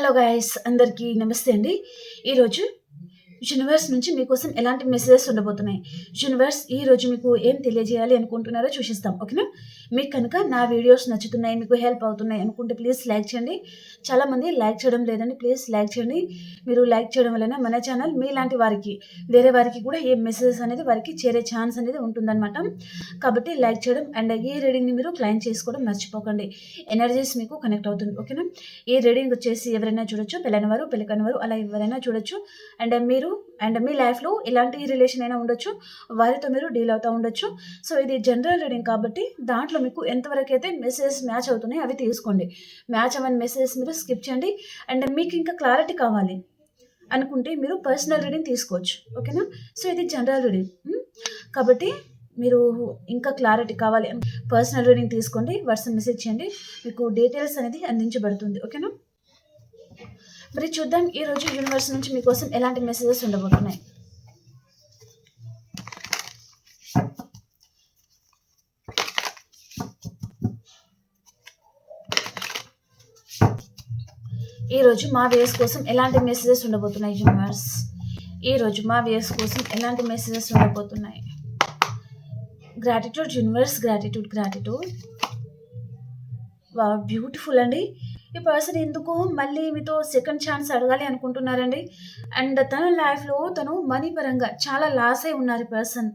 Hello guys అందరికీ నమస్తే అండి. ఈరోజు యూనివర్స్ నుంచి మీకోసం ఎలాంటి మెసేజెస్ ఉండబోతున్నాయి? యూనివర్స్ ఈ రోజు మీకు ఏం తెలియజేయాలి అనుకుంటున్నారో చూసిస్తాం ఓకేనా? మీకు కనుక నా వీడియోస్ నచ్చుతున్నాయి మీకు హెల్ప్ అవుతున్నాయి అనుకుంటే ప్లీజ్ లైక్ చేయండి. చాలామంది లైక్ చేయడం లేదండి ప్లీజ్ లైక్ చేయండి. మీరు లైక్ చేయడం వలన మన ఛానల్ మీలాంటి వారికి వేరే వారికి కూడా ఏ మెసేజెస్ అనేది వారికి చేరే ఛాన్స్ అనేది ఉంటుందన్నమాట. కాబట్టి లైక్ చేయడం అండ్ ఈ రీడింగ్ని మీరు క్లైమ్ చేసుకోవడం మర్చిపోకండి. ఎనర్జీస్ మీకు కనెక్ట్ అవుతుంది ఓకేనా? ఈ రీడింగ్ వచ్చేసి ఎవరైనా చూడొచ్చు పెళ్ళైన వారు పెళ్ళికైన వారు అలా ఎవరైనా చూడొచ్చు. అండ్ మీరు అండ్ మీ లైఫ్లో ఇలాంటి రిలేషన్ అయినా ఉండొచ్చు వారితో మీరు డీల్ అవుతూ ఉండొచ్చు. సో ఇది జనరల్ రీడింగ్ కాబట్టి దాంట్లో మీకు ఎంతవరకు అయితే మెసేజెస్ మ్యాచ్ అవుతున్నాయి అవి తీసుకోండి. మ్యాచ్ అవన్న మెసేజెస్ మీరు స్కిప్ చేయండి. అండ్ మీకు ఇంకా క్లారిటీ కావాలి అనుకుంటే మీరు పర్సనల్ రీడింగ్ తీసుకోవచ్చు. ఓకేనా? సో ఇది జనరల్ రీడింగ్. కాబట్టి మీరు ఇంకా క్లారిటీ కావాలి. పర్సనల్ రీడింగ్ తీసుకోండి వాట్సాప్ మెసేజ్ చేయండి. మీకు డీటెయిల్స్ అనేది అందించబడుతుంది. ఓకేనా? మరి చూద్దాం ఈ రోజు యూనివర్స్ నుంచి మీకోసం ఎలాంటి మెసేజెస్ ఉండబోతున్నాయి? ఈరోజు మా వేస్ కోసం ఎలాంటి మెసేజెస్ ఉండబోతున్నాయి యూనివర్స్ ఈరోజు మా వేస్ కోసం ఎలాంటి మెసేజెస్ ఉండబోతున్నాయి? Gratitude universe gratitude gratitude beautiful అండి. ఈ పర్సన్ ఎందుకు మళ్ళీ మీతో సెకండ్ ఛాన్స్ అడగాలి అనుకుంటున్నారండి? అండ్ తన లైఫ్లో తను మనీ పరంగా చాలా లాస్ అయి ఉన్నారు ఈ పర్సన్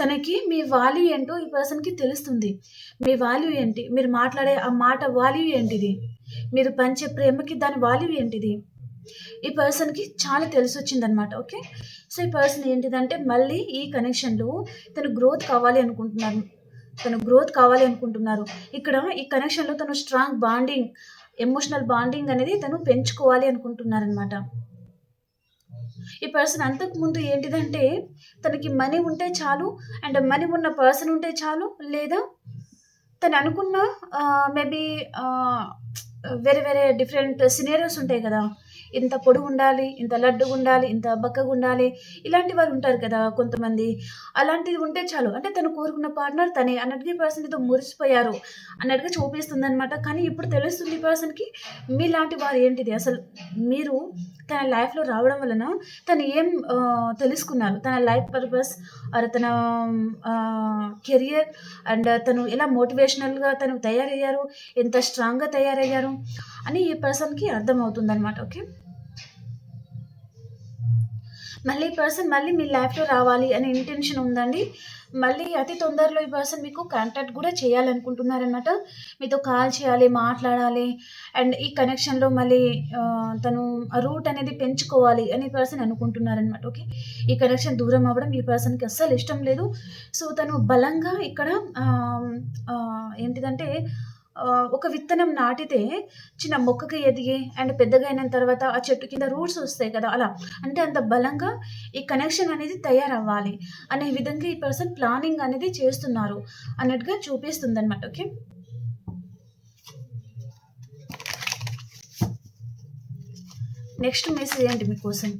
తనకి మీ వాల్యూ ఏంటో ఈ పర్సన్కి తెలుస్తుంది. మీ వాల్యూ ఏంటి? మీరు మాట్లాడే ఆ మాట వాల్యూ ఏంటిది? మీరు పంచే ప్రేమకి దాని వాల్యూ ఏంటిది? ఈ పర్సన్కి చాలా తెలిసి వచ్చిందనమాట ఓకే సో ఈ పర్సన్ ఏంటిదంటే మళ్ళీ ఈ కనెక్షన్లో తను గ్రోత్ కావాలి అనుకుంటున్నారు. తను గ్రోత్ కావాలి అనుకుంటున్నారు. ఇక్కడ ఈ కనెక్షన్లో తను స్ట్రాంగ్ బాండింగ్ ఎమోషనల్ బాండింగ్ అనేది తను పెంచుకోవాలి అనుకుంటున్నారనమాట ఈ పర్సన్ అంతకు ముందు ఏంటిదంటే తనకి మనీ ఉంటే చాలు అండ్ మనీ ఉన్న పర్సన్ ఉంటే చాలు లేదా తను అనుకున్న మేబీ వేరే వేరే డిఫరెంట్ సినేరియోస్ ఉంటాయి కదా. ఇంత పొడుగు ఉండాలి ఇంత లడ్డుగా ఉండాలి ఇంత బక్కగా ఉండాలి ఇలాంటి వారు ఉంటారు కదా కొంతమంది. అలాంటిది ఉంటే చాలు. అంటే తను కోరుకున్న పార్ట్నర్ తనే అన్నట్టుగా పర్సన్ ఏదో మురిసిపోయారు అన్నట్టుగా చూపిస్తుంది అనమాట కానీ ఇప్పుడు తెలుస్తుంది పర్సన్కి మీలాంటి వారు ఏంటిది? అసలు మీరు తన లైఫ్లో రావడం వలన తను ఏం తెలుసుకున్నారు? తన లైఫ్ పర్పస్ ఆర్ తన కెరియర్ అండ్ తను ఎలా మోటివేషనల్గా తను తయారయ్యారు? ఎంత స్ట్రాంగ్గా తయారయ్యారు? అని ఈ పర్సన్కి అర్థమవుతుంది అనమాట ఓకే? మళ్ళీ ఈ పర్సన్ మళ్ళీ మీ లైఫ్లో రావాలి అనే ఇంటెన్షన్ ఉందండి. మళ్ళీ అతి తొందరలో ఈ పర్సన్ మీకు కాంటాక్ట్ కూడా చేయాలనుకుంటున్నారనమాట మీతో కాల్ చేయాలి మాట్లాడాలి. అండ్ ఈ కనెక్షన్లో మళ్ళీ తను రూట్ అనేది పెంచుకోవాలి అని పర్సన్ అనుకుంటున్నారనమాట ఓకే ఈ కనెక్షన్ దూరం అవ్వడం ఈ పర్సన్కి అస్సలు ఇష్టం లేదు. సో తను బలంగా ఇక్కడ ఏంటిదంటే ఒక విత్తనం నాటితే చిన్న మొక్కకి ఎదిగి అండ్ పెద్దగా అయిన తర్వాత ఆ చెట్టు కింద రూట్స్ వస్తాయి కదా అలా. అంటే అంత బలంగా ఈ కనెక్షన్ అనేది తయారవ్వాలి అనే విధంగా ఈ పర్సన్ ప్లానింగ్ అనేది చేస్తున్నారు అన్నట్టుగా చూపిస్తుంది అనమాట ఓకే? నెక్స్ట్ మెసేజ్ ఏంటి మీకోసం?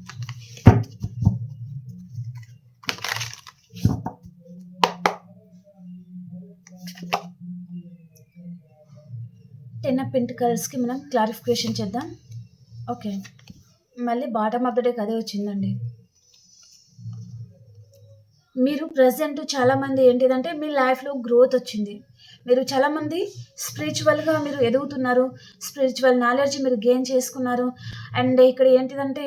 పెంటికల్స్కి మనం క్లారిఫికేషన్ చేద్దాం. ఓకే. మళ్ళీ బాటమ్ ఆఫ్ ద డేక్ అదే వచ్చిందండి. మీరు ప్రజెంట్ చాలామంది ఏంటిదంటే మీ లైఫ్లో గ్రోత్ వచ్చింది. మీరు చాలామంది స్పిరిచువల్గా మీరు ఎదుగుతున్నారు. స్పిరిచువల్ నాలెడ్జ్ మీరు గెయిన్ చేసుకున్నారు. అండ్ ఇక్కడ ఏంటిదంటే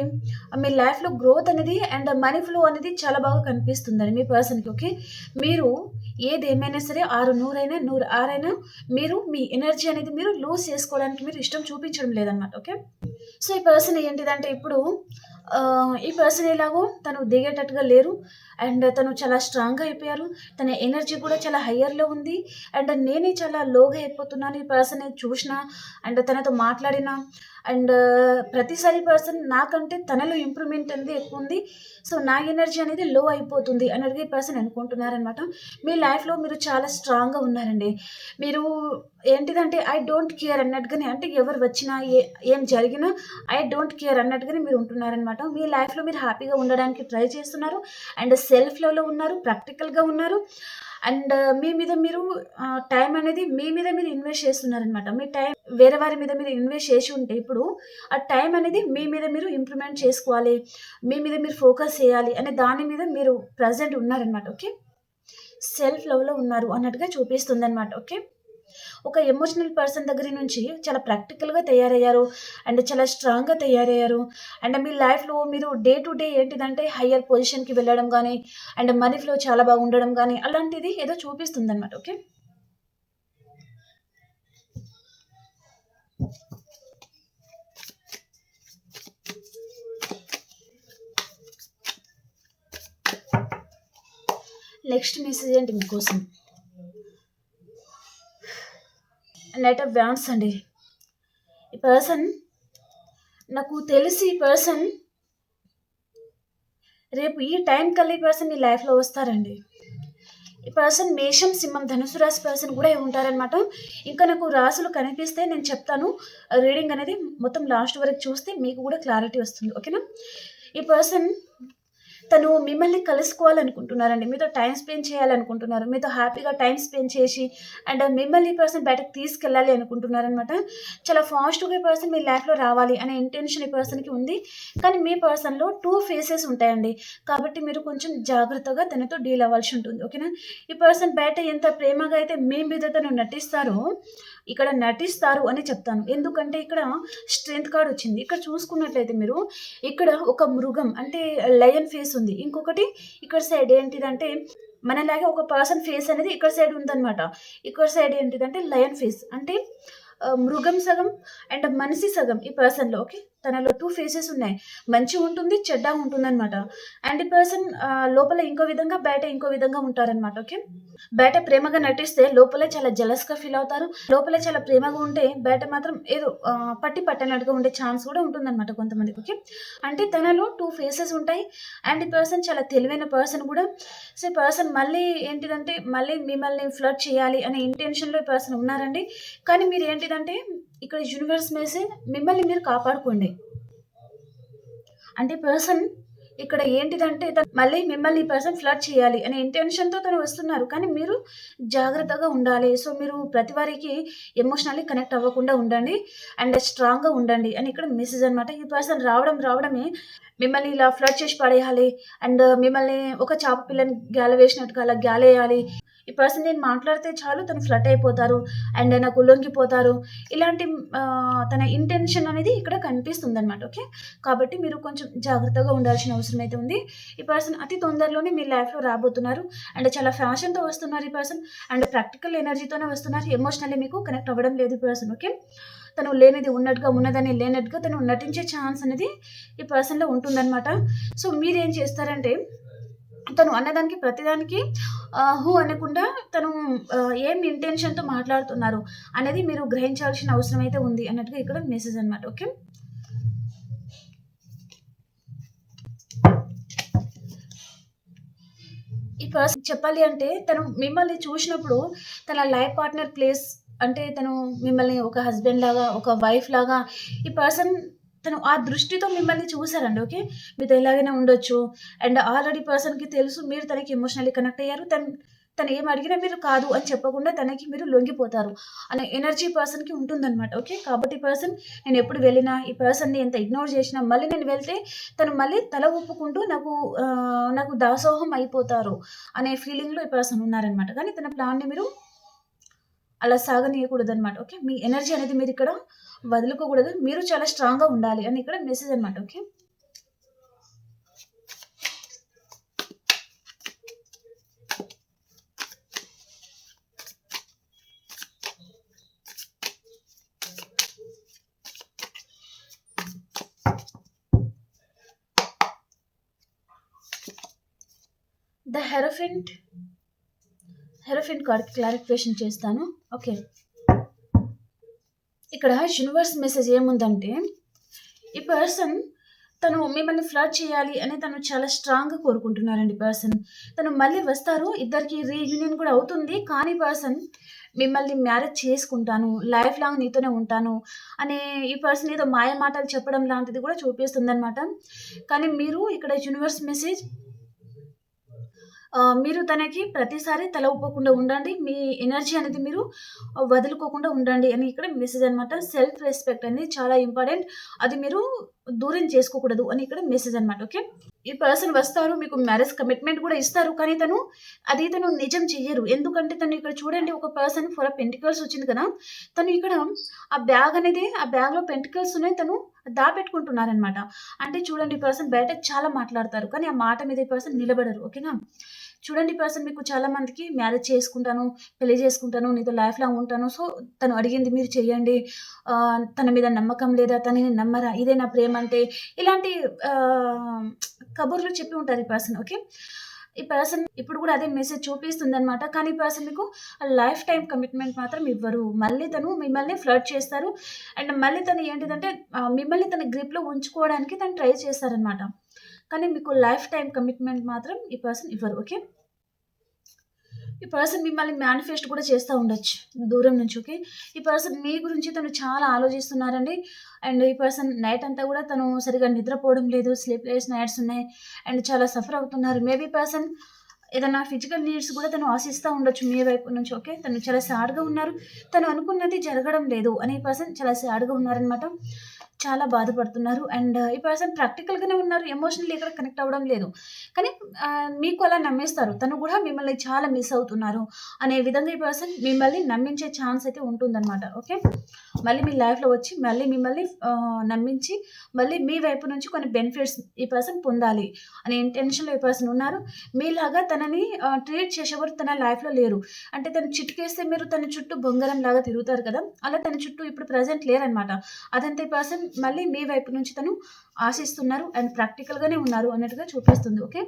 మీ లైఫ్లో గ్రోత్ అనేది అండ్ మనీ ఫ్లో అనేది చాలా బాగా కనిపిస్తుందండి మీ పర్సన్కి ఓకే మీరు ఏది ఏమైనా సరే ఆరు నూరైనా నూరు ఆరైనా మీరు మీ ఎనర్జీ అనేది మీరు లూజ్ చేసుకోవడానికి మీరు ఇష్టం చూపించడం లేదనమాట ఓకే సో ఈ పర్సన్ ఏంటిదంటే ఇప్పుడు ఈ పర్సన్ ఎలాగో తను దిగేటట్టుగా లేరు. అండ్ తను చాలా స్ట్రాంగ్ అయిపోయారు. తన ఎనర్జీ కూడా చాలా హయ్యర్లో ఉంది. అండ్ నేనే చాలా లోగా అయిపోతున్నాను ఈ పర్సన్ చూసిన అండ్ తనతో మాట్లాడిన. అండ్ ప్రతిసారి పర్సన్ నాకంటే తనలో ఇంప్రూవ్మెంట్ అనేది ఎక్కువ ఉంది. సో నా ఎనర్జీ అనేది లో అయిపోతుంది అనేది పర్సన్ అనుకుంటున్నారనమాట. మీ లైఫ్లో మీరు చాలా స్ట్రాంగ్గా ఉన్నారండి. మీరు ఏంటిదంటే ఐ డోంట్ కేర్ అన్నట్టుగానే అంటే ఎవరు వచ్చినా ఏ ఏం జరిగినా ఐ డోంట్ కేర్ అన్నట్టుగానే మీరు ఉంటున్నారనమాట. మీ లైఫ్లో మీరు హ్యాపీగా ఉండడానికి ట్రై చేస్తున్నారు. అండ్ సెల్ఫ్ లవ్లో ఉన్నారు ప్రాక్టికల్గా ఉన్నారు. అండ్ మీ మీద మీరు టైం అనేది మీ మీద మీరు ఇన్వెస్ట్ చేస్తున్నారనమాట. మీ టైం వేరే వారి మీద మీరు ఇన్వెస్ట్ చేసి ఉంటే ఇప్పుడు ఆ టైం అనేది మీ మీద మీరు ఇంప్రూవ్మెంట్ చేసుకోవాలి. మీ మీద మీరు ఫోకస్ చేయాలి అనే దాని మీద మీరు ప్రజెంట్ ఉన్నారనమాట. ఓకే. సెల్ఫ్ లవ్‌లో ఉన్నారు అన్నట్టుగా చూపిస్తుంది అనమాట ఓకే. ఒక ఎమోషనల్ పర్సన్ దగ్గర నుంచి చాలా ప్రాక్టికల్‌గా తయారయ్యారు. అండ్ చాలా స్ట్రాంగ్‌గా తయారయ్యారు. అండ్ మీ లైఫ్‌లో మీరు డే టు డే ఏంటిదంటే హయ్యర్ పొజిషన్‌కి వెళ్ళడం కానీ అండ్ మనీ ఫ్లో చాలా బాగుండడం కానీ అలాంటిది ఏదో చూపిస్తుందనమాట. ఓకే. నెక్స్ట్ మెసేజ్ ఏంటి మీకోసం? నైట్ ఆఫ్ వ్యాన్స్ అండి. ఈ పర్సన్ నాకు తెలిసి ఈ పర్సన్ రేపు ఈ టైం కల్లా ఈ పర్సన్ మీ లైఫ్‌లో వస్తారండి. ఈ పర్సన్ మేషం, సింహం, ధనుసు రాశి పర్సన్ కూడా ఉంటారనమాట. ఇంకా నాకు రాసులు కనిపిస్తే నేను చెప్తాను. రీడింగ్ అనేది మొత్తం లాస్ట్ వరకు చూస్తే మీకు కూడా క్లారిటీ వస్తుంది. ఓకేనా? ఈ పర్సన్ తను మిమ్మల్ని కలుసుకోవాలనుకుంటున్నారండి. మీతో టైం స్పెండ్ చేయాలనుకుంటున్నారు. మీతో హ్యాపీగా టైం స్పెండ్ చేసి అండ్ మిమ్మల్ని ఈ పర్సన్ బయటకి తీసుకెళ్ళాలి అనుకుంటున్నారనమాట. చాలా ఫాస్ట్‌గా ఈ పర్సన్ మీ లైఫ్‌లో రావాలి అనే ఇంటెన్షన్ ఈ పర్సన్‌కి ఉంది. కానీ మీ పర్సన్‌లో టూ ఫేసెస్ ఉంటాయండి. కాబట్టి మీరు కొంచెం జాగ్రత్తగా తనతో డీల్ అవ్వాల్సి ఉంటుంది. ఓకేనా? ఈ పర్సన్ బయట ఎంత ప్రేమగా అయితే మీ మీద తను నటిస్తారో, ఇక్కడ నటిస్తారు అని చెప్తాను. ఎందుకంటే ఇక్కడ స్ట్రెంత్ కార్డ్ వచ్చింది. ఇక్కడ చూసుకున్నట్లయితే మీరు ఇక్కడ ఒక మృగం అంటే లయన్ ఫేస్ ఉంది. ఇంకొకటి ఇక్కడ సైడ్ ఏంటిదంటే మనలాగే ఒక పర్సన్ ఫేస్ అనేది ఇక్కడ సైడ్ ఉందన్నమాట ఇక్కడ సైడ్ ఏంటిదంటే లయన్ ఫేస్ అంటే మృగం సగం అండ్ మనిషి సగం ఈ పర్సన్‌లో. ఓకే. తనలో టూ ఫేసెస్ ఉన్నాయి. మంచి ఉంటుంది, చెడ్డ ఉంటుందనమాట. అండ్ ఈ పర్సన్ లోపల ఇంకో విధంగా, బయట ఇంకో విధంగా ఉంటారనమాట. ఓకే. బయట ప్రేమగా నటిస్తే లోపల చాలా జెలస్‌గా ఫీల్ అవుతారు. లోపల చాలా ప్రేమగా ఉంటే బయట మాత్రం ఏదో పట్టి పట్టనట్టుగా ఉండే ఛాన్స్ కూడా ఉంటుందనమాట కొంతమందికి. ఓకే. అంటే తనలో టూ ఫేసెస్ ఉంటాయి. అండ్ ఈ పర్సన్ చాలా తెలివైన పర్సన్ కూడా. సో, పర్సన్ మళ్ళీ ఏంటిదంటే మళ్ళీ మిమ్మల్ని ఫ్లర్ట్ చేయాలి అనే ఇంటెన్షన్‌లో ఈ పర్సన్ ఉన్నారండి. కానీ మీరు ఏంటిదంటే ఇక్కడ యూనివర్స్ మెసేజ్ మిమ్మల్ని మీరు కాపాడుకోండి. అంటే పర్సన్ ఇక్కడ ఏంటిదంటే తను మళ్ళీ మిమ్మల్ని ఈ పర్సన్ ఫ్లడ్ చేయాలి అనే ఇంటెన్షన్‌తో తను వస్తున్నారు. కానీ మీరు జాగ్రత్తగా ఉండాలి. సో, మీరు ప్రతి వారికి ఎమోషనల్లీ కనెక్ట్ అవ్వకుండా ఉండండి. అండ్ స్ట్రాంగ్‌గా ఉండండి అని ఇక్కడ మెసేజ్ అనమాట. ఈ పర్సన్ రావడం రావడమే మిమ్మల్ని ఇలా ఫ్లడ్ చేసి పడేయాలి. అండ్ మిమ్మల్ని ఒక చాప పిల్లని గ్యాల వేసినట్టుగా అలా గ్యాలేయాలి ఈ పర్సన్ నేను మాట్లాడితే చాలు తను ఫ్లట్ అయిపోతారు. అండ్ నాకు లొంగిపోతారు. ఇలాంటి తన ఇంటెన్షన్ అనేది ఇక్కడ కనిపిస్తుంది అనమాట ఓకే. కాబట్టి మీరు కొంచెం జాగ్రత్తగా ఉండాల్సిన అవసరం అయితే ఉంది. ఈ పర్సన్ అతి తొందరలోనే మీ లైఫ్‌లో రాబోతున్నారు. అండ్ చాలా ఫ్యాషన్‌తో వస్తున్నారు ఈ పర్సన్. అండ్ ప్రాక్టికల్ ఎనర్జీతోనే వస్తున్నారు. ఎమోషనల్లీ మీకు కనెక్ట్ అవ్వడం లేదు ఈ పర్సన్. ఓకే. తను లేనిది ఉన్నట్టుగా, ఉన్నదని లేనట్టుగా తను నటించే ఛాన్స్ అనేది ఈ పర్సన్‌లో ఉంటుందనమాట. సో, మీరేం చేస్తారంటే తను అన్నదానికి ప్రతిదానికి హూ అనకుండా తను ఏం ఇంటెన్షన్‌తో మాట్లాడుతున్నారు అనేది మీరు గ్రహించాల్సిన అవసరం అయితే ఉంది అన్నట్టుగా ఇక్కడ మెసేజ్ అనమాట. ఓకే. ఈ పర్సన్ చెప్పాలి అంటే తను మిమ్మల్ని చూసినప్పుడు తన లైఫ్ పార్ట్నర్ ప్లేస్ అంటే తను మిమ్మల్ని ఒక హస్బెండ్ లాగా, ఒక వైఫ్ లాగా ఈ పర్సన్ తను ఆ దృష్టితో మిమ్మల్ని చూసారండి. ఓకే. మీతో ఇలాగనే ఉండొచ్చు. అండ్ ఆల్రెడీ పర్సన్‌కి తెలుసు మీరు తనకి ఎమోషనల్లీ కనెక్ట్ అయ్యారు. తను తను ఏం అడిగినా మీరు కాదు అని చెప్పకుండా తనకి మీరు లొంగిపోతారు అనే ఎనర్జీ పర్సన్‌కి ఉంటుందనమాట. ఓకే. కాబట్టి పర్సన్ నేను ఎప్పుడు వెళ్ళినా ఈ పర్సన్‌ని ఎంత ఇగ్నోర్ చేసినా మళ్ళీ నేను వెళ్తే తను మళ్ళీ తల ఊపుకుంటూ నాకు నాకు దాసోహం అయిపోతారు అనే ఫీలింగ్‌లో ఈ పర్సన్ ఉన్నారనమాట. కానీ తన ప్లాన్‌ని మీరు అలా సాగనీయకూడదనమాట. ఓకే. మీ ఎనర్జీ అనేది మీరు ఇక్కడ వదులుకోకూడదు. మీరు చాలా స్ట్రాంగ్‌గా ఉండాలి అని ఇక్కడ మెసేజ్ అనమాట. ఓకే. ద హెరఫింట్ హెరోఫిన్ కార్డ్‌కి క్లారిఫికేషన్ చేస్తాను. ఓకే. ఇక్కడ యూనివర్స్ మెసేజ్ ఏముందంటే ఈ పర్సన్ తను మిమ్మల్ని ఫ్లర్ట్ చేయాలి అని తను చాలా స్ట్రాంగ్‌గా కోరుకుంటున్నారండి పర్సన్. తను మళ్ళీ వస్తారు. ఇద్దరికి రీయూనియన్ కూడా అవుతుంది. కానీ పర్సన్ మిమ్మల్ని మ్యారేజ్ చేసుకుంటాను. లైఫ్ లాంగ్ నీతోనే ఉంటాను అనే ఈ పర్సన్ ఏదో మాయ మాటలు చెప్పడం లాంటిది కూడా చూపిస్తుంది అనమాట కానీ మీరు ఇక్కడ యూనివర్స్ మెసేజ్ మీరు తనకి ప్రతిసారి తల ఊపకుండా ఉండండి. మీ ఎనర్జీ అనేది మీరు వదులుకోకుండా ఉండండి అని ఇక్కడ మెసేజ్ అనమాట. సెల్ఫ్ రెస్పెక్ట్ అనేది చాలా ఇంపార్టెంట్. అది మీరు దూరం చేసుకోకూడదు అని ఇక్కడ మెసేజ్ అనమాట. ఓకే. ఈ పర్సన్ వస్తారు. మీకు మ్యారేజ్ కమిట్మెంట్ కూడా ఇస్తారు. కానీ తను అది తను నిజం చెయ్యరు. ఎందుకంటే తను ఇక్కడ చూడండి ఒక పర్సన్ ఫర్ ఆ పెంటికల్స్ వచ్చింది కదా! తను ఇక్కడ ఆ బ్యాగ్ అనేది ఆ బ్యాగ్‌లో పెంటికల్స్ ఉన్నాయి. తను దాపెట్టుకుంటున్నారనమాట. అంటే చూడండి ఈ పర్సన్ బయట చాలా మాట్లాడతారు. కానీ ఆ మాట మీద ఈ పర్సన్ నిలబడరు. ఓకేనా? చూడండి ఈ పర్సన్ మీకు చాలా మందికి మ్యారేజ్ చేసుకుంటాను, పెళ్ళి చేసుకుంటాను, నీతో లైఫ్ లాంగ్ ఉంటాను. సో, తను అడిగింది మీరు చేయండి తన మీద నమ్మకం లేదా? తనని నమ్మరా? ఇదే నా ప్రేమ అంటే ఇలాంటి కబుర్లు చెప్పి ఉంటారు ఈ పర్సన్. ఓకే. ఈ పర్సన్ ఇప్పుడు కూడా అదే మెసేజ్ చూపిస్తుంది అనమాట కానీ ఈ పర్సన్ మీకు లైఫ్ టైం కమిట్మెంట్ మాత్రం ఇవ్వరు. మళ్ళీ తను మిమ్మల్ని ఫ్లర్ట్ చేస్తారు. అండ్ మళ్ళీ తను ఏంటిదంటే మిమ్మల్ని తన గ్రిప్‌లో ఉంచుకోవడానికి తను ట్రై చేస్తారనమాట. కానీ మీకు లైఫ్ టైం కమిట్మెంట్ మాత్రం ఈ పర్సన్ ఇవ్వరు. ఓకే. ఈ పర్సన్ మిమ్మల్ని మేనిఫెస్ట్ కూడా చేస్తూ ఉండొచ్చు. దూరం నుంచి. ఓకే. ఈ పర్సన్ మీ గురించి తను చాలా ఆలోచిస్తున్నారండి. అండ్ ఈ పర్సన్ నైట్ అంతా కూడా తను సరిగ్గా నిద్రపోవడం లేదు. స్లీప్‌లెస్ నైట్స్ ఉన్నాయి. అండ్ చాలా సఫర్ అవుతున్నారు. మేబీ పర్సన్ ఏదైనా ఫిజికల్ నీడ్స్ కూడా తను ఆశిస్తూ ఉండొచ్చు మీ వైపు నుంచి. ఓకే. తను చాలా సాడ్‌గా ఉన్నారు. తను అనుకున్నది జరగడం లేదు అనే పర్సన్ చాలా సాడ్‌గా ఉన్నారనమాట. చాలా బాధపడుతున్నారు. అండ్ ఈ పర్సన్ ప్రాక్టికల్‌గానే ఉన్నారు. ఎమోషనల్లీ ఎక్కడ కనెక్ట్ అవ్వడం లేదు. కానీ మీకు అలా నమ్మేస్తారు. తను కూడా మిమ్మల్ని చాలా మిస్ అవుతున్నారు అనే విధంగా ఈ పర్సన్ మిమ్మల్ని నమ్మించే ఛాన్స్ అయితే ఉంటుందనమాట. ఓకే. మళ్ళీ మీ లైఫ్‌లో వచ్చి మళ్ళీ మిమ్మల్ని నమ్మించి మళ్ళీ మీ వైపు నుంచి కొన్ని బెనిఫిట్స్ ఈ పర్సన్ పొందాలి అనే ఇంటెన్షన్‌లో ఈ పర్సన్ ఉన్నారు. మీలాగా తనని ట్రీట్ చేసేవారు తన లైఫ్‌లో లేరు. అంటే తను చిటికేస్తే మీరు తన చుట్టూ బొంగరం లాగా తిరుగుతారు కదా! అలా తన చుట్టూ ఇప్పుడు ప్రెజెంట్ లేరనమాట. అదంతా ఈ పర్సన్ మళ్ళీ మీ వైపు నుంచి తను ఆశిస్తున్నారు. అండ్ ప్రాక్టికల్‌గానే ఉన్నారు అన్నట్టుగా చూపిస్తుంది. ఓకే.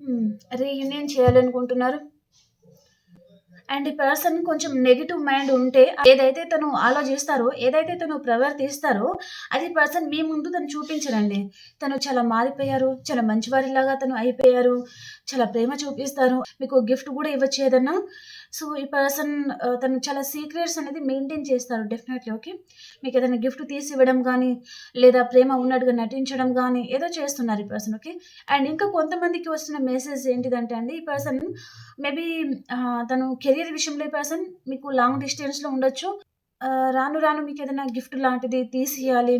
Hmm. రీయూనియన్ చేయాలనుకుంటున్నారు. అండ్ ఈ పర్సన్ కొంచెం నెగెటివ్ మైండ్ ఉంటే ఏదైతే తను ఆలోచిస్తారో, ఏదైతే తను ప్రవర్తిస్తారో అది పర్సన్ మీ ముందు తను చూపించరండి. తను చాలా మారిపోయారు. చాలా మంచివారిలాగా తను అయిపోయారు. చాలా ప్రేమ చూపిస్తారు. మీకు గిఫ్ట్ కూడా ఇవ్వచ్చు ఏదన్నా. సో, ఈ పర్సన్ తను చాలా సీక్రెట్స్ అనేది మెయింటైన్ చేస్తారు డెఫినెట్‌లీ. ఓకే. మీకు ఏదైనా గిఫ్ట్ తీసి ఇవ్వడం కానీ లేదా ప్రేమ ఉన్నట్టుగా నటించడం కానీ ఏదో చేస్తున్నారు ఈ పర్సన్. ఓకే. అండ్ ఇంకా కొంతమందికి వస్తున్న మెసేజ్ ఏంటిదంటే అండి ఈ పర్సన్ మేబీ తను కెరియర్ విషయంలో ఈ పర్సన్ మీకు లాంగ్ డిస్టెన్స్‌లో ఉండొచ్చు. రాను రాను మీకు ఏదైనా గిఫ్ట్ లాంటిది తీసియాలి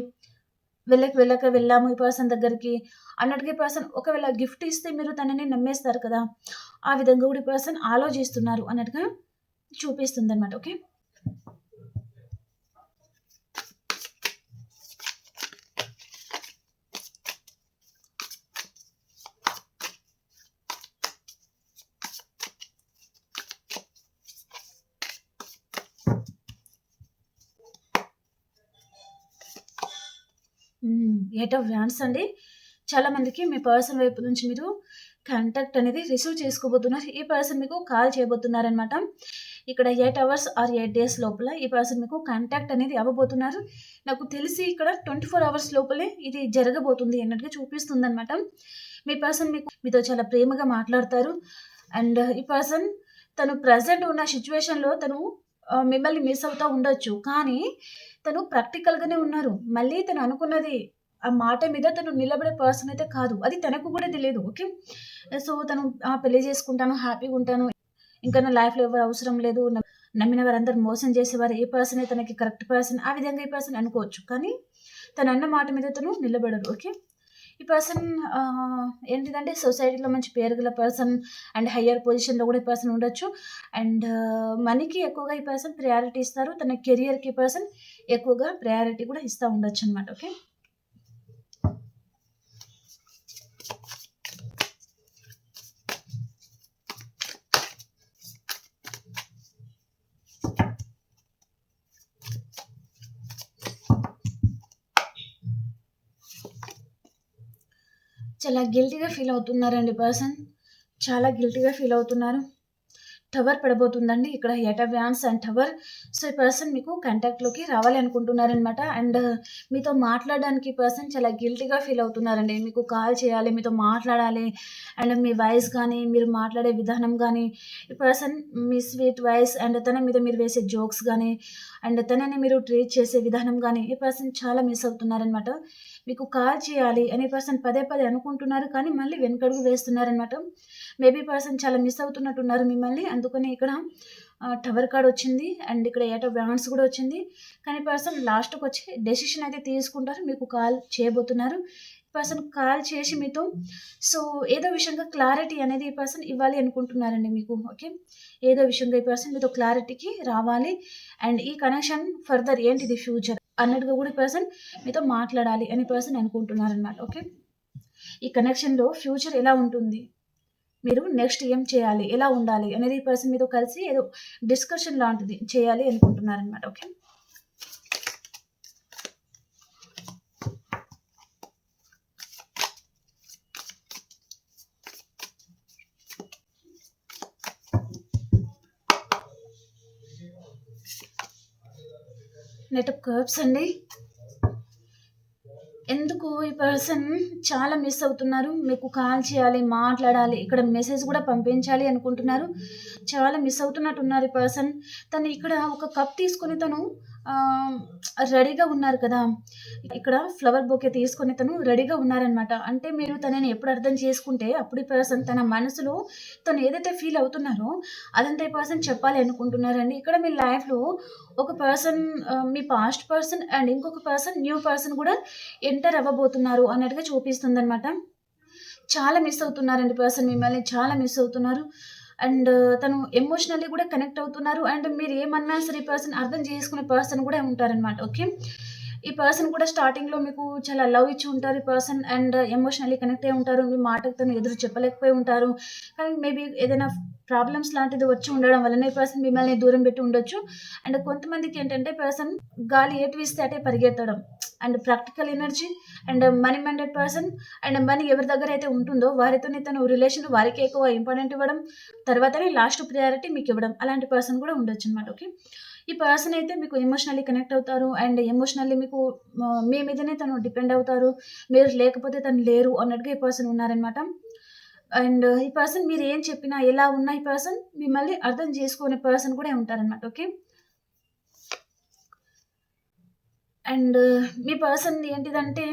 వెళ్ళక వెళ్ళక వెళ్ళాము ఈ పర్సన్ దగ్గరికి అన్నట్టుగా ఈ పర్సన్ ఒకవేళ గిఫ్ట్ ఇస్తే మీరు తనని నమ్మేస్తారు కదా! ఆ విధంగా కూడా ఈ పర్సన్ ఆలోచిస్తున్నారు అన్నట్టుగా చూపిస్తుంది అనమాట ఓకే. హ్మ్. ఎయిట్ ఆఫ్ వ్యాండ్స్ అండి. చాలా మందికి మీ పర్సన్ వైపు నుంచి మీరు కాంటాక్ట్ అనేది రిసీవ్ చేసుకోబోతున్నారు. ఈ పర్సన్ మీకు కాల్ చేయబోతున్నారనమాట. ఇక్కడ eight hours or eight days లోపల ఈ పర్సన్ మీకు కాంటాక్ట్ అనేది అవ్వబోతున్నారు. నాకు తెలిసి ఇక్కడ 24 అవర్స్ లోపలే ఇది జరగబోతుంది అన్నట్టుగా చూపిస్తుంది అనమాట మీ పర్సన్ మీకు మీతో చాలా ప్రేమగా మాట్లాడతారు. అండ్ ఈ పర్సన్ తను ప్రజెంట్ ఉన్న సిచ్యువేషన్లో తను మిమ్మల్ని మిస్ అవుతూ ఉండొచ్చు. కానీ తను ప్రాక్టికల్‌గానే ఉన్నారు. మళ్ళీ తను అనుకున్నది ఆ మాట మీద తను నిలబడే పర్సన్ అయితే కాదు. అది తనకు కూడా తెలియదు ఓకే. సో, తను పెళ్ళి చేసుకుంటాను, హ్యాపీగా ఉంటాను. ఇంకా నా లైఫ్‌లో ఎవరు అవసరం లేదు. నమ్మిన వారందరూ మోసం చేసేవారు. ఈ పర్సన్ తనకి కరెక్ట్ పర్సన్. ఆ విధంగా ఈ పర్సన్ అనుకోవచ్చు. కానీ తనన్న మాట మీద తను నిలబడరు. ఓకే. ఈ పర్సన్ ఏంటిదంటే సొసైటీలో మంచి పేరు గల పర్సన్ అండ్ హయ్యర్ పొజిషన్‌లో కూడా ఈ పర్సన్ ఉండొచ్చు. అండ్ మనీకి ఎక్కువగా ఈ పర్సన్ ప్రయారిటీ ఇస్తారు. తన కెరియర్‌కి ఈ పర్సన్ ఎక్కువగా ప్రయారిటీ కూడా ఇస్తూ ఉండొచ్చు అనమాట ఓకే. చాలా గిల్టీగా ఫీల్ అవుతున్నారండి పర్సన్. చాలా గిల్టీగా ఫీల్ అవుతున్నారు. టవర్ పడబోతుందండి. ఇక్కడ eight of wands and tower. So, ఈ పర్సన్ మీకు కాంటాక్ట్‌లోకి రావాలి అనుకుంటున్నారనమాట. అండ్ uh, మీతో మాట్లాడడానికి పర్సన్ చాలా గిల్టీగా ఫీల్ అవుతున్నారండి. మీకు కాల్ చేయాలి, మీతో మాట్లాడాలి. అండ్ మీ వాయిస్ కానీ మీరు మాట్లాడే విధానం కానీ ఈ పర్సన్ మీ స్వీట్ వాయిస్ అండ్ తన మీద మీరు వేసే జోక్స్ కానీ అండ్ తనని మీరు ట్రీట్ చేసే విధానం కానీ ఈ పర్సన్ చాలా మిస్ అవుతున్నారనమాట. మీకు కాల్ చేయాలి అనే పర్సన్ పదే పదే అనుకుంటున్నారు. కానీ మళ్ళీ వెనకడుగు వేస్తున్నారనమాట. మేబీ పర్సన్ చాలా మిస్ అవుతున్నట్టున్నారు మిమ్మల్ని. అందుకని ఇక్కడ టవర్ కార్డ్ వచ్చింది. అండ్ ఇక్కడ ఏటో బ్రాండ్స్ కూడా వచ్చింది. కానీ పర్సన్ లాస్ట్కి వచ్చి డెసిషన్ అయితే తీసుకుంటారు. మీకు కాల్ చేయబోతున్నారు. పర్సన్ కాల్ చేసి మీతో సో, ఏదో విషయంగా క్లారిటీ అనేది ఈ పర్సన్ ఇవ్వాలి అనుకుంటున్నారండి మీకు. ఓకే. ఏదో విషయంగా ఈ పర్సన్ మీతో క్లారిటీకి రావాలి. అండ్ ఈ కనెక్షన్ ఫర్దర్ ఏంటిది ఫ్యూచర్ అన్నట్టుగా కూడా ఈ పర్సన్ మీతో మాట్లాడాలి అని పర్సన్ అనుకుంటున్నారనమాట. ఓకే. ఈ కనెక్షన్‌లో ఫ్యూచర్ ఎలా ఉంటుంది? మీరు నెక్స్ట్ ఏం చేయాలి? ఎలా ఉండాలి? అనేది ఈ పర్సన్ మీతో కలిసి ఏదో డిస్కషన్ లాంటిది చేయాలి అనుకుంటున్నారనమాట. ఓకే. నెట్ ఆఫ్ అండి. ఎందుకు ఈ పర్సన్ చాలా మిస్ అవుతున్నారు. మీకు కాల్ చేయాలి, మాట్లాడాలి, ఇక్కడ మెసేజ్ కూడా పంపించాలి అనుకుంటున్నారు. చాలా మిస్ అవుతున్నట్టున్నారు ఈ పర్సన్. తను ఇక్కడ ఒక కప్ తీసుకొని తను రెడీగా ఉన్నారు కదా! ఇక్కడ ఫ్లవర్ బొకే తీసుకొని తను రెడీగా ఉన్నారనమాట. అంటే మీరు తనని ఎప్పుడు అర్థం చేసుకుంటే అప్పుడు ఈ పర్సన్ తన మనసులో తను ఏదైతే ఫీల్ అవుతున్నారో అదంతా ఈ పర్సన్ చెప్పాలి అనుకుంటున్నారండి. ఇక్కడ మీ లైఫ్‌లో ఒక పర్సన్ మీ పాస్ట్ పర్సన్ అండ్ ఇంకొక పర్సన్ న్యూ పర్సన్ కూడా ఎంటర్ అవ్వబోతున్నారు అన్నట్టుగా చూపిస్తుంది అనమాట చాలా మిస్ అవుతున్నారండి పర్సన్ మిమ్మల్ని. చాలా మిస్ అవుతున్నారు. అండ్ తను ఎమోషనల్లీ కూడా కనెక్ట్ అవుతున్నారు. అండ్ మీరు ఏమన్నా సరే ఈ పర్సన్ అర్థం చేసుకునే పర్సన్ కూడా ఉంటారనమాట. ఓకే. ఈ పర్సన్ కూడా స్టార్టింగ్‌లో మీకు చాలా లవ్ ఇచ్చి ఉంటారు ఈ పర్సన్. అండ్ ఎమోషనల్లీ కనెక్ట్ అయి ఉంటారు. మీ మాటకు తను ఎదురు చెప్పలేకపోయి ఉంటారు. కానీ మేబీ ఏదైనా ప్రాబ్లమ్స్ లాంటిది వచ్చి ఉండడం వలన ఈ పర్సన్ మిమ్మల్ని దూరం పెట్టి ఉండొచ్చు. అండ్ కొంతమందికి ఏంటంటే పర్సన్ గాలి ఎటు వీస్తే అటే పరిగెత్తడం. And practical energy and money minded person and money ఎవరి దగ్గర అయితే ఉంటుందో వారితోనే తను రిలేషన్ వారికి ఎక్కువ ఇంపార్టెంట్ ఇవ్వడం. తర్వాతనే లాస్ట్ ప్రియారిటీ మీకు ఇవ్వడం. అలాంటి పర్సన్ కూడా ఉండొచ్చనమాట. ఓకే. ఈ పర్సన్ అయితే మీకు ఎమోషనల్లీ కనెక్ట్ అవుతారు. అండ్ ఎమోషనల్లీ మీకు మీ మీదనే తను డిపెండ్ అవుతారు. మీరు లేకపోతే తను లేరు అన్నట్టుగా ఈ పర్సన్ ఉన్నారనమాట. అండ్ ఈ పర్సన్ మీరు ఏం చెప్పినా, ఎలా ఉన్నా ఈ పర్సన్ మిమ్మల్ని అర్థం చేసుకునే పర్సన్ కూడా ఉంటారనమాట. ఓకే. అండ్ మీ పర్సన్ ఏంటిదంటే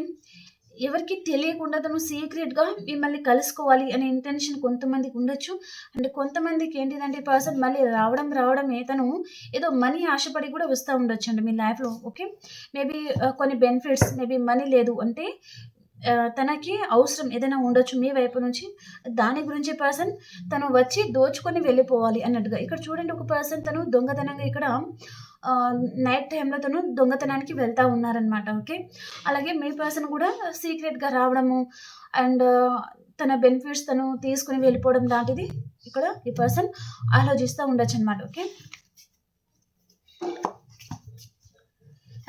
ఎవరికీ తెలియకుండా తను సీక్రెట్‌గా మిమ్మల్ని కలుసుకోవాలి అనే ఇంటెన్షన్ కొంతమందికి ఉండొచ్చు. అండ్ కొంతమందికి ఏంటిదంటే పర్సన్ మళ్ళీ రావడం రావడమే తను ఏదో మనీ ఆశపడి కూడా వస్తూ ఉండొచ్చు అండి మీ లైఫ్‌లో. ఓకే. మేబీ కొన్ని బెనిఫిట్స్ మేబీ మనీ లేదు అంటే తనకి అవసరం ఏదైనా ఉండొచ్చు మీ వైపు నుంచి. దాని గురించి పర్సన్ తను వచ్చి దోచుకొని వెళ్ళిపోవాలి అన్నట్టుగా. ఇక్కడ చూడండి ఒక పర్సన్ తను దొంగతనంగా ఇక్కడ నైట్ టైంలో తను దొంగతనానికి వెళ్తా ఉన్నారనమాట. ఓకే. అలాగే మీ పర్సన్ కూడా సీక్రెట్‌గా రావడము అండ్ తన బెనిఫిట్స్ తను తీసుకొని వెళ్ళిపోవడం లాంటిది ఇక్కడ ఈ పర్సన్ ఆలోచిస్తూ ఉండొచ్చు అనమాట ఓకే.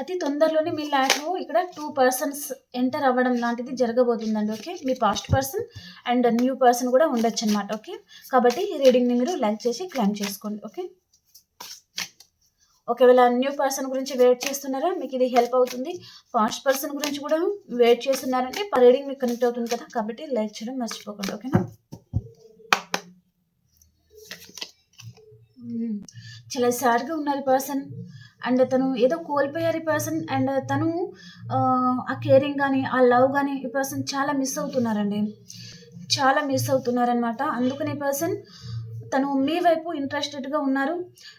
అతి తొందరలోనే మీ లైఫ్‌లో ఇక్కడ టూ పర్సన్స్ ఎంటర్ అవ్వడం లాంటిది జరగబోతుందండి. Okay. Me past person and new person కూడా ఉండొచ్చనమాట. ఓకే. కాబట్టి ఈ రీడింగ్‌ని మీరు లైక్ చేసి క్లైమ్ చేసుకోండి. ఓకే. ఒకవేళ న్యూ పర్సన్ గురించి వెయిట్ చేస్తున్నారా? మీకు ఇది హెల్ప్ అవుతుంది. పాస్ట్ పర్సన్ గురించి కూడా వెయిట్ చేస్తున్నారంటే రీడింగ్ మీకు కనెక్ట్ అవుతుంది కదా! కాబట్టి లైక్ చేయడం మర్చిపోకండి. ఓకేనా? Hmm. చాలా సాడ్‌గా ఉన్నారు పర్సన్. అండ్ తను ఏదో కోల్పోయారు ఈ పర్సన్. అండ్ తను ఆ కేరింగ్ కానీ ఆ లవ్ కానీ ఈ పర్సన్ చాలా మిస్ అవుతున్నారండి. చాలా మిస్ అవుతున్నారనమాట. అందుకని పర్సన్ తను మీ వైపు ఇంట్రెస్టెడ్‌గా ఉన్నారు.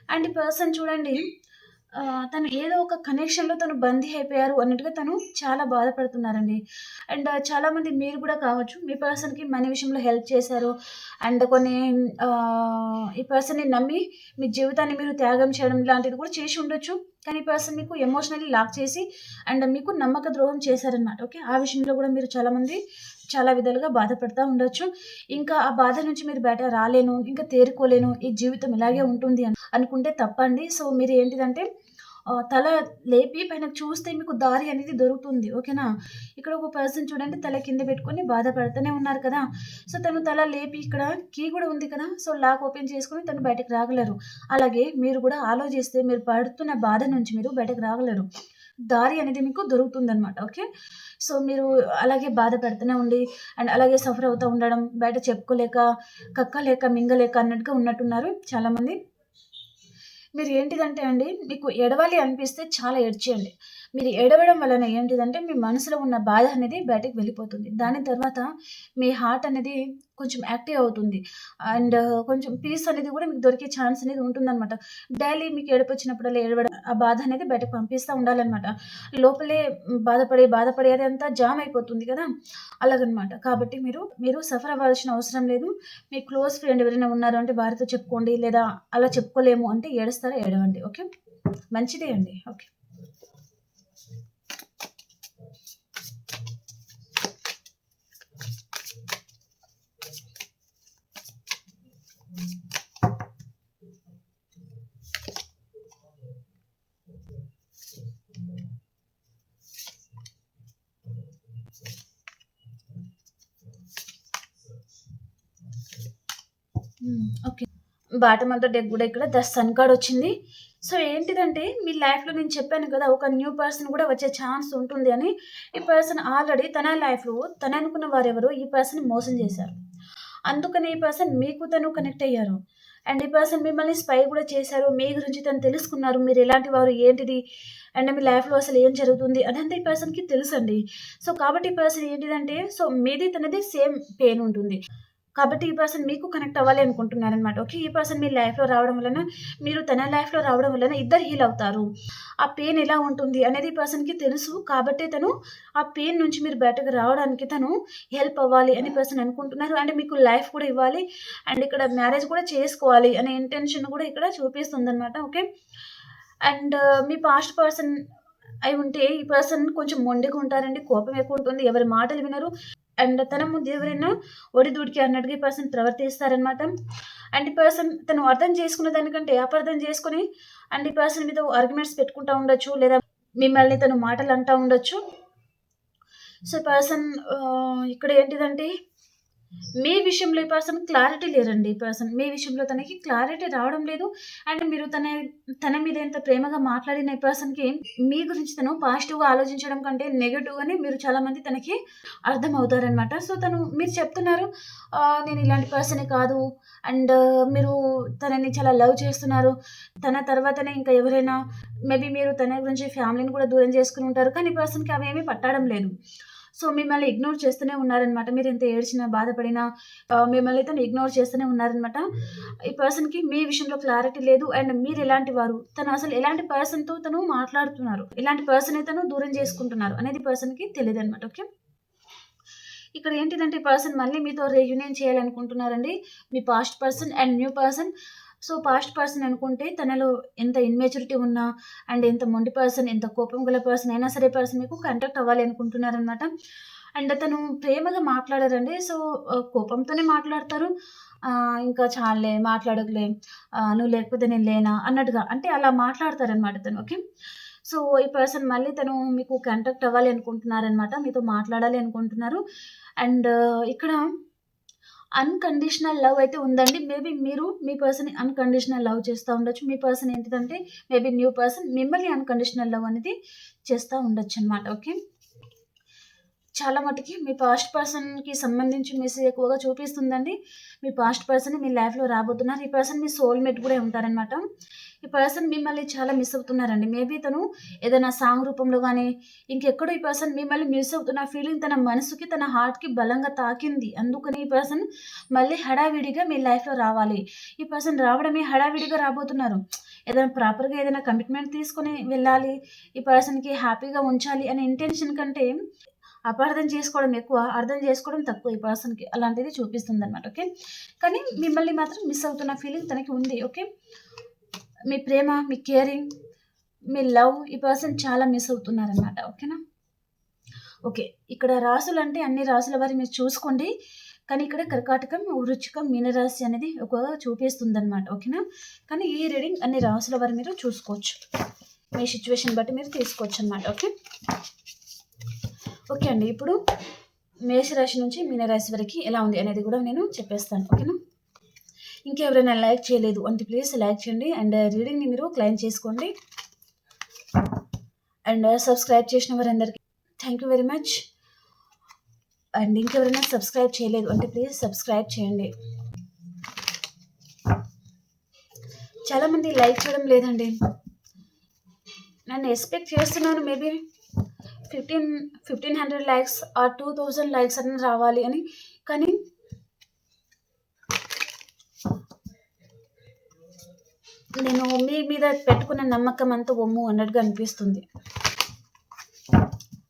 అండ్ ఈ పర్సన్ చూడండి తను ఏదో ఒక కనెక్షన్‌లో తను బందీ అయిపోయారు అన్నట్టుగా తను చాలా బాధపడుతున్నారండి. అండ్ చాలామంది మీరు కూడా కావచ్చు. మీ పర్సన్‌కి మనీ విషయంలో హెల్ప్ చేశారు. అండ్ కొన్ని ఈ పర్సన్‌ని నమ్మి మీ జీవితాన్ని మీరు త్యాగం చేయడం లాంటిది కూడా చేసి ఉండొచ్చు. కానీ ఈ పర్సన్ మీకు ఎమోషనల్లీ లాక్ చేసి అండ్ మీకు నమ్మక ద్రోహం చేశారనమాట. ఓకే. ఆ విషయంలో కూడా మీరు చాలామంది చాలా విధాలుగా బాధపడతా ఉండొచ్చు. ఇంకా ఆ బాధ నుంచి మీరు బయట రాలేను, ఇంకా తేరుకోలేను, ఈ జీవితం ఇలాగే ఉంటుంది అని అనుకుంటే తప్పండి. సో, మీరు ఏంటిదంటే తల లేపి పైన చూస్తే మీకు దారి అనేది దొరుకుతుంది. ఓకేనా? ఇక్కడ ఒక పర్సన్ చూడండి తల కింద పెట్టుకొని బాధపడుతూనే ఉన్నారు కదా! సో, తను తల లేపి ఇక్కడ కీ కూడా ఉంది కదా! సో, లాక్ ఓపెన్ చేసుకుని తను బయటకు రాగలరు. అలాగే మీరు కూడా ఆలోచిస్తే మీరు పడుతున్న బాధ నుంచి మీరు బయటకు రాగలరు. దారి అనేది మీకు దొరుకుతుందనమాట. ఓకే. సో, మీరు అలాగే బాధపడుతూనే ఉండి అండ్ అలాగే సఫర్ అవుతూ ఉండడం, బయట చెప్పుకోలేక, కక్కలేక, మింగలేక అన్నట్టుగా ఉన్నట్టున్నారు చాలామంది. మీరు ఏంటిదంటే అండి, మీకు ఎడవాలి అనిపిస్తే చాలా ఏడ్చేయండి. మీరు ఏడవడం వలన ఏంటిదంటే, మీ మనసులో ఉన్న బాధ అనేది బయటకు వెళ్ళిపోతుంది. దాని తర్వాత మీ హార్ట్ అనేది కొంచెం యాక్టివ్ అవుతుంది. అండ్ కొంచెం పీస్ అనేది కూడా మీకు దొరికే ఛాన్స్ అనేది ఉంటుందనమాట. డైలీ మీకు ఏడపొచ్చినప్పుడల్లా ఏడవడం, ఆ బాధ అనేది బయటకు పంపిస్తా ఉండాలన్నమాట లోపలే బాధపడి, బాధపడి అదంతా జామ్ అయిపోతుంది కదా! అలాగనమాట. కాబట్టి మీరు, మీరు సఫర్ అవ్వాల్సిన అవసరం లేదు. మీ క్లోజ్ ఫ్రెండ్ ఎవరైనా ఉన్నారు అంటే వారితో చెప్పుకోండి. లేదా అలా చెప్పుకోలేము అంటే ఏడుస్తారా ఏడవండి. ఓకే. మంచిదే అండి. ఓకే. ఓకే. బాటమ్ అంతా డెక్ కూడా ఇక్కడ ద సన్ కార్డ్ వచ్చింది. సో, ఏంటిదంటే మీ లైఫ్‌లో నేను చెప్పాను కదా! ఒక న్యూ పర్సన్ కూడా వచ్చే ఛాన్స్ ఉంటుంది అని. ఈ పర్సన్ ఆల్రెడీ తన లైఫ్‌లో తను అనుకున్న వారెవరో ఈ పర్సన్ మోసం చేశారు. అందుకని ఈ పర్సన్ మీకు తను కనెక్ట్ అయ్యారు. అండ్ ఈ పర్సన్ మిమ్మల్ని స్పై కూడా చేశారు. మీ గురించి తను తెలుసుకున్నారు. మీరు ఎలాంటి వారు, ఏంటిది అండ్ మీ లైఫ్‌లో అసలు ఏం జరుగుతుంది అదంతా ఈ పర్సన్‌కి తెలుసండి. సో, కాబట్టి ఈ పర్సన్ ఏంటిదంటే సో, మీది తనది సేమ్ పెయిన్ ఉంటుంది. కాబట్టి ఈ పర్సన్ మీకు కనెక్ట్ అవ్వాలి అనుకుంటున్నారనమాట. ఓకే. ఈ పర్సన్ మీ లైఫ్‌లో రావడం వలన, మీరు తన లైఫ్‌లో రావడం వలన ఇద్దరు హీల్ అవుతారు. ఆ పెయిన్ ఎలా ఉంటుంది అనేది ఈ పర్సన్‌కి తెలుసు. కాబట్టి తను ఆ పెయిన్ నుంచి మీరు బయటకు రావడానికి తను హెల్ప్ అవ్వాలి అని పర్సన్ అనుకుంటున్నారు. అండ్ మీకు లైఫ్ కూడా ఇవ్వాలి. అండ్ ఇక్కడ మ్యారేజ్ కూడా చేసుకోవాలి అనే ఇంటెన్షన్ కూడా ఇక్కడ చూపిస్తుంది అనమాట ఓకే. అండ్ uh, మీ పాస్ట్ పర్సన్ అయి ఉంటే ఈ పర్సన్ కొంచెం మొండిగా ఉంటారండి. కోపం ఎక్కువ ఉంటుంది. ఎవరి మాటలు వినరు. అండ్ తన ముందు ఎవరైనా ఒడిదుడికి అన్నట్టుగా ఈ పర్సన్ ప్రవర్తిస్తారనమాట. అండ్ ఈ పర్సన్ తను అర్థం చేసుకున్న దానికంటే అపార్థం చేసుకొని అండ్ ఈ పర్సన్ మీద ఆర్గ్యుమెంట్స్ పెట్టుకుంటా ఉండొచ్చు. లేదా మిమ్మల్ని తను మాటలు అంటా ఉండొచ్చు. సో, పర్సన్ ఇక్కడ ఏంటిదంటే మీ విషయంలో ఈ పర్సన్ క్లారిటీ లేరండి. ఈ పర్సన్ మీ విషయంలో తనకి క్లారిటీ రావడం లేదు. అండ్ మీరు తన తన మీద ఎంత ప్రేమగా మాట్లాడిన ఈ పర్సన్‌కి మీ గురించి తను పాజిటివ్‌గా ఆలోచించడం కంటే నెగటివ్గానే మీరు చాలామంది తనకి అర్థమవుతారనమాట. సో, తను మీరు చెప్తున్నారు నేను ఇలాంటి పర్సనే కాదు. అండ్ మీరు తనని చాలా లవ్ చేస్తున్నారు. తన తర్వాతనే ఇంకా ఎవరైనా మేబీ మీరు తన గురించి ఫ్యామిలీని కూడా దూరం చేసుకుని ఉంటారు. కానీ ఈ పర్సన్‌కి అవేమీ పట్టడం లేదు. సో, మిమ్మల్ని ఇగ్నోర్ చేస్తూనే ఉన్నారనమాట. మీరు ఎంత ఏడ్చినా, బాధపడినా మిమ్మల్ని అయితే ఇగ్నోర్ చేస్తూనే ఉన్నారనమాట. ఈ పర్సన్‌కి మీ విషయంలో క్లారిటీ లేదు. అండ్ మీరు ఎలాంటి వారు, తను అసలు ఎలాంటి పర్సన్‌తో తను మాట్లాడుతున్నారు, ఎలాంటి పర్సన్ అయితే దూరం చేసుకుంటున్నారు అనేది పర్సన్‌కి అనమాట ఓకే. ఇక్కడ ఏంటిదంటే పర్సన్ మళ్ళీ మీతో రీయూనియన్ చేయాలనుకుంటున్నారండి. మీ past person and new person. So, past person అనుకుంటే తనలో ఎంత ఇన్మెచ్యూరిటీ ఉన్నా అండ్ ఎంత మొండి పర్సన్, ఎంత కోపం గల పర్సన్ అయినా సరే పర్సన్ మీకు కాంటాక్ట్ అవ్వాలి అనుకుంటున్నారనమాట. అండ్ తను ప్రేమగా మాట్లాడరండి. సో, కోపంతోనే మాట్లాడతారు. ఇంకా చాలులే మాట్లాడకులే, నువ్వు లేకపోతే నేను లేనా అన్నట్టుగా అంటే అలా మాట్లాడతారనమాట తను. ఓకే. సో, ఈ పర్సన్ మళ్ళీ తను మీకు కాంటాక్ట్ అవ్వాలి అనుకుంటున్నారనమాట. మీతో మాట్లాడాలి అనుకుంటున్నారు. అండ్ ఇక్కడ అన్‌కండిషనల్ లవ్ అయితే ఉందండి. మేబీ మీరు మీ పర్సన్ అన్‌కండిషనల్ లవ్ చేస్తూ ఉండొచ్చు. మీ పర్సన్ ఏంటిదంటే మేబీ న్యూ పర్సన్ మిమ్మల్ని అన్‌కండిషనల్ లవ్ అనేది చేస్తూ ఉండొచ్చు అనమాట ఓకే. చాలా మటుకి మీ పాస్ట్ పర్సన్‌కి సంబంధించి మెసేజ్ ఎక్కువగా చూపిస్తుందండి. మీ పాస్ట్ పర్సన్ మీ లైఫ్‌లో రాబోతున్నారు. ఈ పర్సన్ మీ సోల్‌మేట్ కూడా ఉంటారనమాట. ఈ పర్సన్ మిమ్మల్ని చాలా మిస్ అవుతున్నారండి. మేబీ తను ఏదైనా సాంగ్ రూపంలో కానీ ఇంకెక్కడో ఈ పర్సన్ మిమ్మల్ని మిస్ అవుతున్న ఫీలింగ్ తన మనసుకి, తన హార్ట్‌కి బలంగా తాకింది. అందుకని ఈ పర్సన్ మళ్ళీ హడావిడిగా మీ లైఫ్‌లో రావాలి. ఈ పర్సన్ రావడమే హడావిడిగా రాబోతున్నారు. ఏదైనా ప్రాపర్‌గా ఏదైనా కమిట్మెంట్ తీసుకొని వెళ్ళాలి. ఈ పర్సన్‌కి హ్యాపీగా ఉంచాలి అనే ఇంటెన్షన్ కంటే అపార్థం చేసుకోవడం ఎక్కువ. అర్థం చేసుకోవడం తక్కువ ఈ పర్సన్‌కి. అలాంటిది చూపిస్తుంది అనమాట ఓకే. కానీ మిమ్మల్ని మాత్రం మిస్ అవుతున్న ఫీలింగ్ తనకి ఉంది. ఓకే. మీ ప్రేమ, మీ కేరింగ్, మీ లవ్ ఈ పర్సన్ చాలా మిస్ అవుతున్నారనమాట. ఓకేనా. ఓకే. ఇక్కడ రాసులంటే అన్ని రాసుల వారి మీరు చూసుకోండి. కానీ ఇక్కడ కర్కాటకం, వృచ్చికం మీనరాశి అనేది ఎక్కువగా చూపిస్తుంది అనమాట ఓకేనా. కానీ ఈ రీడింగ్ అన్ని రాసుల వారు మీరు చూసుకోవచ్చు. మీ సిచ్యువేషన్ బట్టి మీరు తీసుకోవచ్చు అనమాట ఓకే ఓకే అండి ఇప్పుడు మేషరాశి నుంచి మీనరాశి వరకు ఎలా ఉంది అనేది కూడా నేను చెప్పేస్తాను ఓకేనా? ఇంకెవరైనా లైక్ చేయలేదు అంటే ప్లీజ్ లైక్ చేయండి అండ్ రీడింగ్ని మీరు క్లైమ్ చేసుకోండి. అండ్ సబ్స్క్రైబ్ చేసిన వారందరికీ thank you very much. And ఇంకెవరైనా సబ్స్క్రైబ్ చేయలేదు అంటే ప్లీజ్ సబ్స్క్రైబ్ చేయండి. చాలామంది లైక్ చేయడం లేదండి. నన్ను ఎక్స్పెక్ట్ చేస్తున్నాను maybe fifteen fifteen hundred likes or two thousand likes అని రావాలి అని. కానీ నేను మీ మీద పెట్టుకున్న నమ్మకం అంతా ఒమ్ము అన్నట్టుగా అనిపిస్తుంది.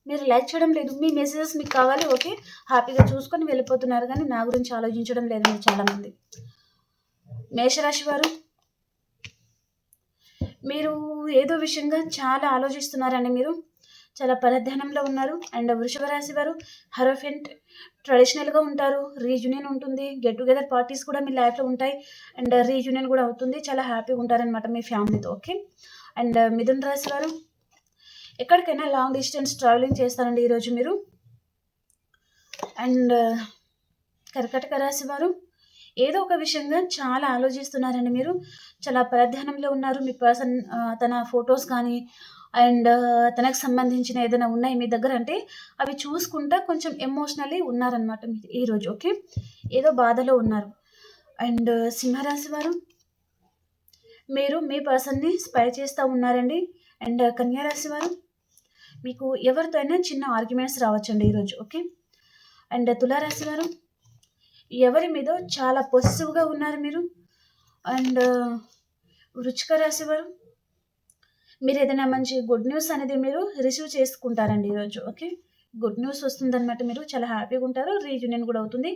మీరు లైక్ చేయడం లేదు. మీ మెసేజెస్ మీకు కావాలి ఓకే. హ్యాపీగా చూసుకొని వెళ్ళిపోతున్నారు కానీ నా గురించి ఆలోచించడం లేదండి చాలామంది. మేషరాశి వారు మీరు ఏదో విషయంగా చాలా ఆలోచిస్తున్నారండి మీరు చాలా పరధ్యానంలో ఉన్నారు. అండ్ వృషభ రాశి వారు హరోఫెంట్ ట్రెడిషనల్గా ఉంటారు. రీయూనియన్ ఉంటుంది. గెట్ టుగెదర్ పార్టీస్ కూడా మీ లైఫ్లో ఉంటాయి. అండ్ రీయూనియన్ కూడా అవుతుంది. చాలా హ్యాపీగా ఉంటారనమాట మీ ఫ్యామిలీతో ఓకే? అండ్ మిథున్ రాశి వారు ఎక్కడికైనా లాంగ్ డిస్టెన్స్ ట్రావెలింగ్ చేస్తారండి ఈరోజు మీరు? అండ్ కర్కటక రాశి వారు ఏదో ఒక విషయంగా చాలా ఆలోచిస్తున్నారండి మీరు. చాలా పరధ్యానంలో ఉన్నారు. మీ పర్సన్ తన ఫొటోస్ కానీ అండ్ తనకు సంబంధించిన ఏదైనా ఉన్నాయి మీ దగ్గర అంటే అవి చూసుకుంటా కొంచెం ఎమోషనలీ ఉన్నారనమాట మీరు ఈరోజు ఓకే? ఏదో బాధలో ఉన్నారు. అండ్ సింహరాశి వారు మీరు మీ పర్సన్ని స్పై చేస్తూ ఉన్నారండి. అండ్ కన్యారాశి వారు మీకు ఎవరితో అయినా చిన్న ఆర్గ్యుమెంట్స్ రావచ్చండి ఈరోజు ఓకే? అండ్ తులారాశి వారు ఎవరి మీద చాలా పొసిటివ్గా ఉన్నారు మీరు. అండ్ వృచ్చిక రాశి వారు మీరు ఏదైనా మంచి గుడ్ న్యూస్ అనేది మీరు రిసీవ్ చేసుకుంటారండి ఈరోజు ఓకే గుడ్ న్యూస్ వస్తుందన్నమాట మీరు చాలా హ్యాపీగా ఉంటారు రీయూనియన్ కూడా అవుతుంది.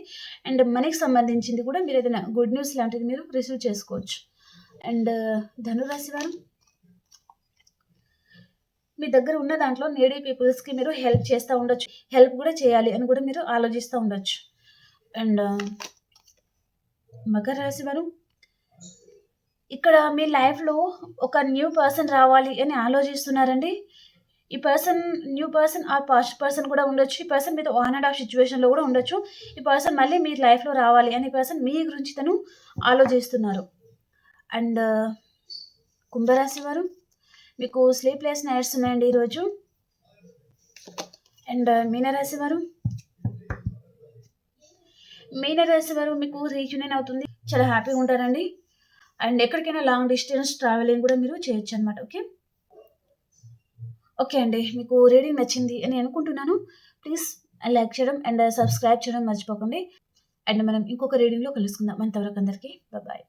అండ్ మనీకి సంబంధించింది కూడా మీరు ఏదైనా గుడ్ న్యూస్ లాంటిది మీరు రిసీవ్ చేసుకోవచ్చు. అండ్ uh, ధనురాశి వారు మీ దగ్గర ఉన్న దాంట్లో నేడీ పీపుల్స్కి మీరు హెల్ప్ చేస్తూ ఉండొచ్చు. హెల్ప్ కూడా చేయాలి అని కూడా మీరు ఆలోచిస్తూ ఉండొచ్చు. అండ్ uh, మకర రాశి వారు ఇక్కడ మీ లైఫ్లో ఒక న్యూ పర్సన్ రావాలి అని ఆలోచిస్తున్నారండి. ఈ పర్సన్ న్యూ పర్సన్ ఆ పాస్ట్ పర్సన్ కూడా ఉండొచ్చు. ఈ పర్సన్ మీద ఆన్ అండ్ ఆఫ్ సిచ్యువేషన్లో కూడా ఉండొచ్చు. ఈ పర్సన్ మళ్ళీ మీ లైఫ్లో రావాలి అని పర్సన్ మీ గురించి తను ఆలోచిస్తున్నారు. అండ్ uh, కుంభరాశి వారు మీకు స్లీప్లెస్ నైట్స్ ఉన్నాయండి ఈరోజు. అండ్ uh, మీనరాశి వారు మీనరాశి వారు మీకు రీయూనియన్ అవుతుంది. చాలా హ్యాపీగా ఉంటారండి. అండ్ ఎక్కడికైనా లాంగ్ డిస్టెన్స్ ట్రావెలింగ్ కూడా మీరు చేయొచ్చు అనమాట ఓకే? ఓకే అండి మీకు రీడింగ్ నచ్చింది అని అనుకుంటున్నాను. ప్లీజ్ లైక్ చేయడం అండ్ సబ్స్క్రైబ్ చేయడం మర్చిపోకండి. అండ్ మనం ఇంకొక రీడింగ్లో కలుసుకుందాం. అంతవరకు అందరికీ బాయ్